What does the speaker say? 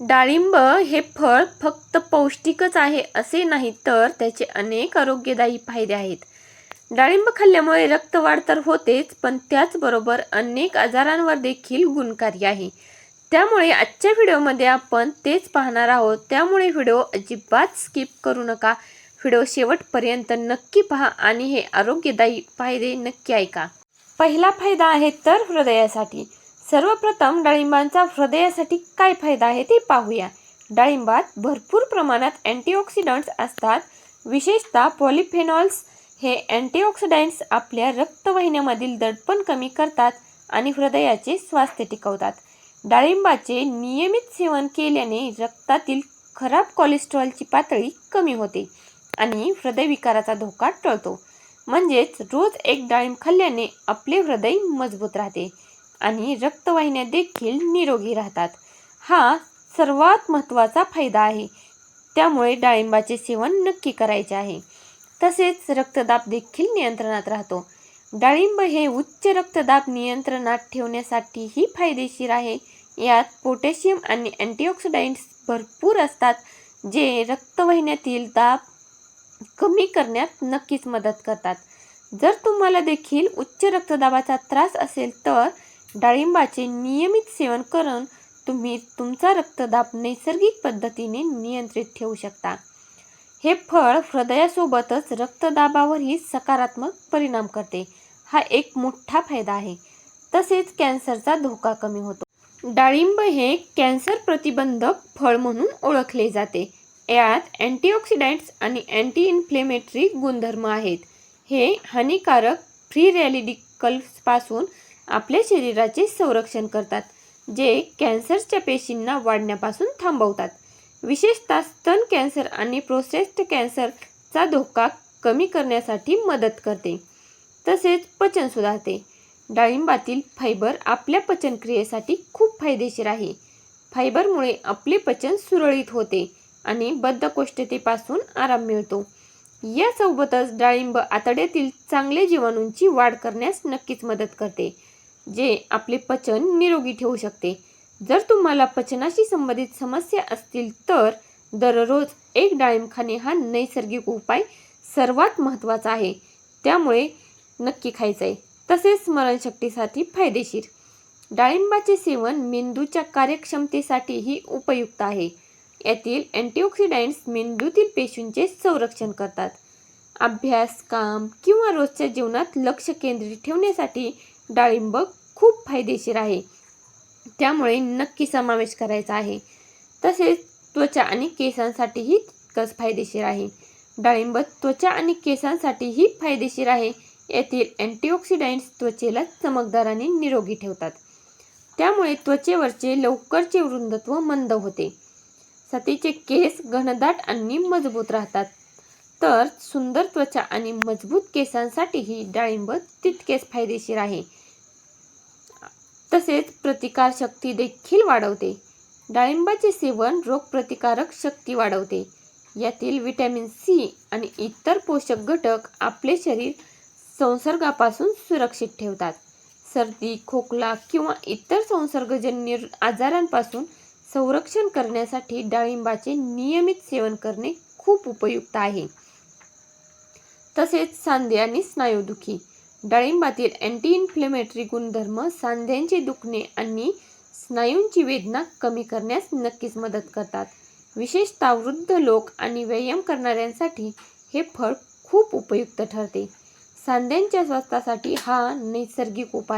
डाळिंब हे फळ फक्त पौष्टिकच आहे असे नाही तर त्याचे अनेक आरोग्यदायी फायदे आहेत. डाळिंब खाल्ल्यामुळे रक्तवाढ तर होतेच पण त्याचबरोबर अनेक आजारांवर देखील गुणकारी आहे. त्यामुळे आजच्या व्हिडिओमध्ये आपण तेच पाहणार आहोत. त्यामुळे व्हिडिओ अजिबात स्किप करू नका. व्हिडिओ शेवटपर्यंत नक्की पहा आणि हे आरोग्यदायी फायदे नक्की ऐका. पहिला फायदा आहे तर हृदयासाठी. सर्वप्रथम डाळिंबांचा हृदयासाठी काय फायदा आहे ते पाहूया. डाळिंबात भरपूर प्रमाणात अँटीऑक्सिडंट्स असतात. विशेषतः पॉलिफेनॉल्स हे अँटीऑक्सिडंट्स आपल्या रक्तवाहिन्यामधील दडपण कमी करतात आणि हृदयाचे स्वास्थ्य टिकवतात. डाळिंबाचे नियमित सेवन केल्याने रक्तातील खराब कोलेस्ट्रॉलची पातळी कमी होते आणि हृदयविकाराचा धोका टळतो. म्हणजेच रोज एक डाळिंब खाल्ल्याने आपले हृदय मजबूत राहते. आणि रक्तवाहिन्या देखील निरोगी राहतात. हा सर्वात महत्त्वाचा फायदा आहे. त्यामुळे डाळिंबाचे सेवन नक्की करायचे आहे. तसेच रक्तदाब देखील नियंत्रणात राहतो. डाळिंब हे उच्च रक्तदाब नियंत्रणात ठेवण्यासाठीही फायदेशीर आहे. यात पोटॅशियम आणि अँटीऑक्सिडंट्स भरपूर असतात जे रक्तवाहिन्यातील दाब कमी करण्यात नक्कीच मदत करतात. जर तुम्हाला देखील उच्च रक्तदाबाचा त्रास असेल तर डाळिंबाचे नियमित सेवन करून तुम्ही तुमचा रक्तदाब नैसर्गिक पद्धतीने नियंत्रित ठेवू शकता. हे फळ हृदयासोबतच रक्तदाबावरही सकारात्मक परिणाम करते. हा एक मोठा फायदा आहे. तसेच कॅन्सरचा धोका कमी होतो. डाळिंब हे कॅन्सर प्रतिबंधक फळ म्हणून ओळखले जाते. यात अँटीऑक्सिडंट्स आणि अँटी इन्फ्लेमेटरी गुणधर्म आहेत. हे हानिकारक फ्री रॅलिडिकल्सपासून आपल्या शरीराचे संरक्षण करतात जे कॅन्सरच्या पेशींना वाढण्यापासून थांबवतात. विशेषतः स्तन कॅन्सर आणि प्रोस्टेट कॅन्सरचा धोका कमी करण्यासाठी मदत करते. तसेच पचन सुधारते. डाळिंबातील फायबर आपल्या पचनक्रियेसाठी खूप फायदेशीर आहे. फायबरमुळे आपले पचन सुरळीत होते आणि बद्धकोष्ठतेपासून आराम मिळतो. यासोबतच डाळिंब आतड्यातील चांगले जीवाणूंची वाढ करण्यास नक्कीच मदत करते. जे आपले पचन निरोगी ठेवू शकते. जर तुम्हाला पचनाशी संबंधित समस्या असतील तर दररोज एक डाळिंब खाणे हा नैसर्गिक उपाय सर्वात महत्त्वाचा आहे. त्यामुळे नक्की खायचं आहे तसेच स्मरणशक्तीसाठी फायदेशीर. डाळिंबाचे सेवन मेंदूच्या कार्यक्षमतेसाठीही उपयुक्त आहे. यातील अँटीऑक्सिडंट्स मेंदूतील पेशींचे संरक्षण करतात. अभ्यास काम किंवा रोजच्या जीवनात लक्ष केंद्रित ठेवण्यासाठी डाळिंब खूप फायदेशीर आहे. त्यामुळे नक्की समावेश करायचा आहे. तसेच त्वचा आणि केसांसाठीही तितकंच फायदेशीर आहे. डाळिंब त्वचा आणि केसांसाठीही फायदेशीर आहे. येथील अँटीऑक्सिडंट्स त्वचेला चमकदार आणि निरोगी ठेवतात. त्यामुळे त्वचेवरचे लवकरचे वृंदत्व मंद होते. सतीचे केस घनदाट आणि मजबूत राहतात. तर सुंदर त्वचा आणि मजबूत केसांसाठीही डाळिंब तितकेच फायदेशीर आहे. तसेच प्रतिकारशक्ती देखील वाढवते. डाळिंबाचे सेवन रोगप्रतिकारक शक्ती वाढवते. यातील विटॅमिन सी आणि इतर पोषक घटक आपले शरीर संसर्गापासून सुरक्षित ठेवतात. सर्दी खोकला किंवा इतर संसर्गजन्य आजारांपासून संरक्षण करण्यासाठी डाळिंबाचे नियमित सेवन करणे खूप उपयुक्त आहे. तसेच सांधे आणि स्नायूदुखी. डाळिंबातील अँटी इन्फ्लेमेटरी गुणधर्म सांध्यांचे दुखणे आणि स्नायूंची वेदना कमी करण्यास नक्कीच मदत करतात. विशेषतः वृद्ध लोक आणि व्यायाम करणाऱ्यांसाठी हे फळ खूप उपयुक्त ठरते. सांध्यांच्या स्वास्थ्यासाठी हा नैसर्गिक उपाय